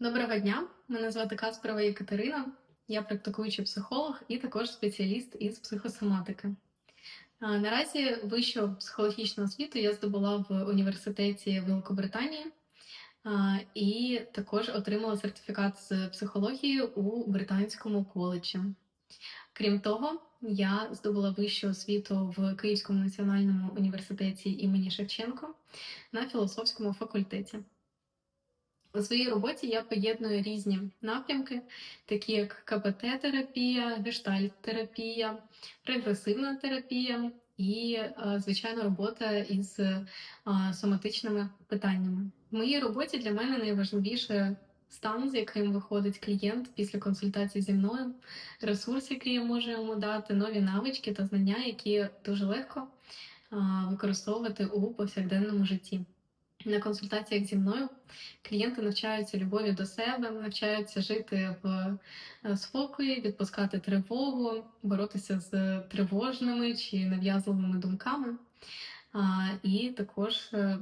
Доброго дня, мене звати Каспарова Єкатерина. Я практикуючий психолог і також спеціаліст із психосоматики. Наразі вищу психологічну освіту я здобула в університеті Великобританії і також отримала сертифікат з психології у британському коледжі. Крім того, я здобула вищу освіту в Київському національному університеті імені Шевченко на філософському факультеті. У своїй роботі я поєдную різні напрямки, такі як КПТ-терапія, гештальт-терапія, регресивна терапія і, е, звичайно, робота із е, соматичними питаннями. В моїй роботі для мене найважливіше стан, з яким виходить клієнт після консультації зі мною, ресурс, який я можу йому дати, нові навички та знання, які дуже легко використовувати у повсякденному житті. На консультаціях зі мною клієнти навчаються любові до себе, навчаються жити в е, спокої, відпускати тривогу, боротися з тривожними чи нав'язливими думками, і також е,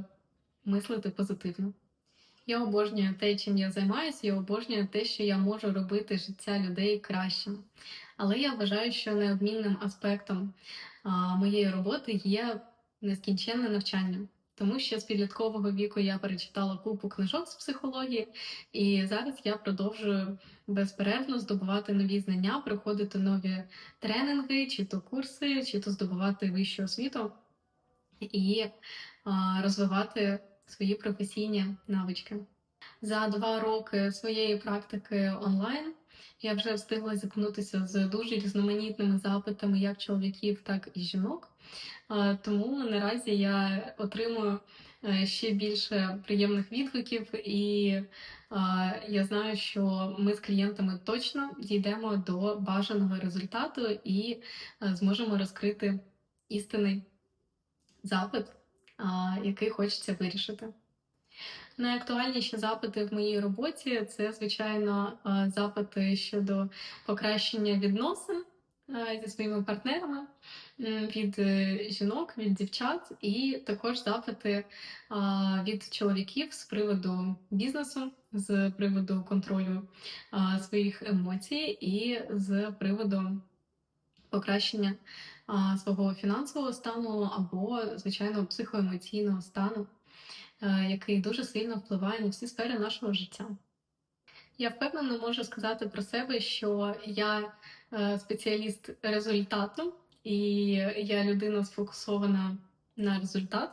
мислити позитивно. Я обожнюю те, чим я займаюся, я обожнюю те, що я можу робити життя людей кращим. Але я вважаю, що неодмінним аспектом моєї роботи є нескінченне навчання. Тому що з підліткового віку я перечитала купу книжок з психології, і зараз я продовжую безперервно здобувати нові знання, проходити нові тренінги, чи то курси, чи то здобувати вищу освіту і а, розвивати свої професійні навички. За два роки своєї практики онлайн я вже встигла зіткнутися з дуже різноманітними запитами як чоловіків, так і жінок. А, Тому наразі я отримую е, ще більше приємних відгуків, і я знаю, що ми з клієнтами точно дійдемо до бажаного результату і е, зможемо розкрити істинний запит, який хочеться вирішити. Найактуальніші запити в моїй роботі це, звичайно, е, запити щодо покращення відносин е, зі своїми партнерами від е, жінок, від дівчат, і також запити від чоловіків з приводу бізнесу, з приводу контролю своїх емоцій і з приводу покращення свого фінансового стану або, звичайно, психоемоційного стану е, який дуже сильно впливає на всі сфери нашого життя. Я впевнено можу сказати про себе, що я е, спеціаліст результату, і я людина сфокусована на результат.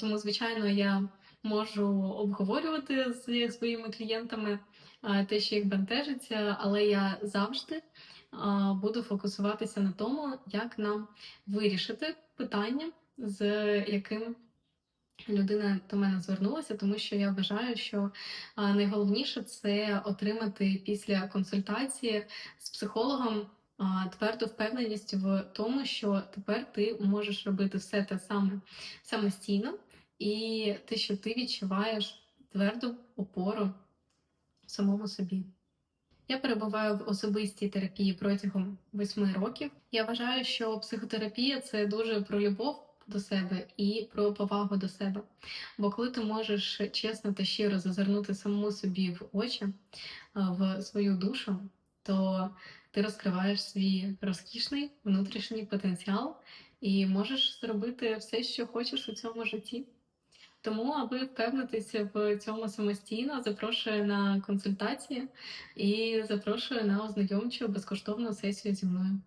Тому, звичайно, я можу обговорювати зі своїми клієнтами те, що їх бентежиться, але я завжди буду фокусуватися на тому, як нам вирішити питання, з яким людина до мене звернулася, тому що я вважаю, що найголовніше це отримати після консультації з психологом тверду впевненість в тому, що тепер ти можеш робити все те саме самостійно, і те, що ти відчуваєш тверду опору самому собі. Я перебуваю в особистій терапії протягом восьми років. Я вважаю, що психотерапія це дуже про любов до себе і про повагу до себе. Бо коли ти можеш чесно та щиро зазирнути самому собі в очі, е, в свою душу, то ти розкриваєш свій розкішний внутрішній потенціал і можеш зробити все, що хочеш у цьому житті. Тому, аби впевнитися в цьому самостійно, запрошую на консультації і запрошую на ознайомчу безкоштовну сесію зі мною.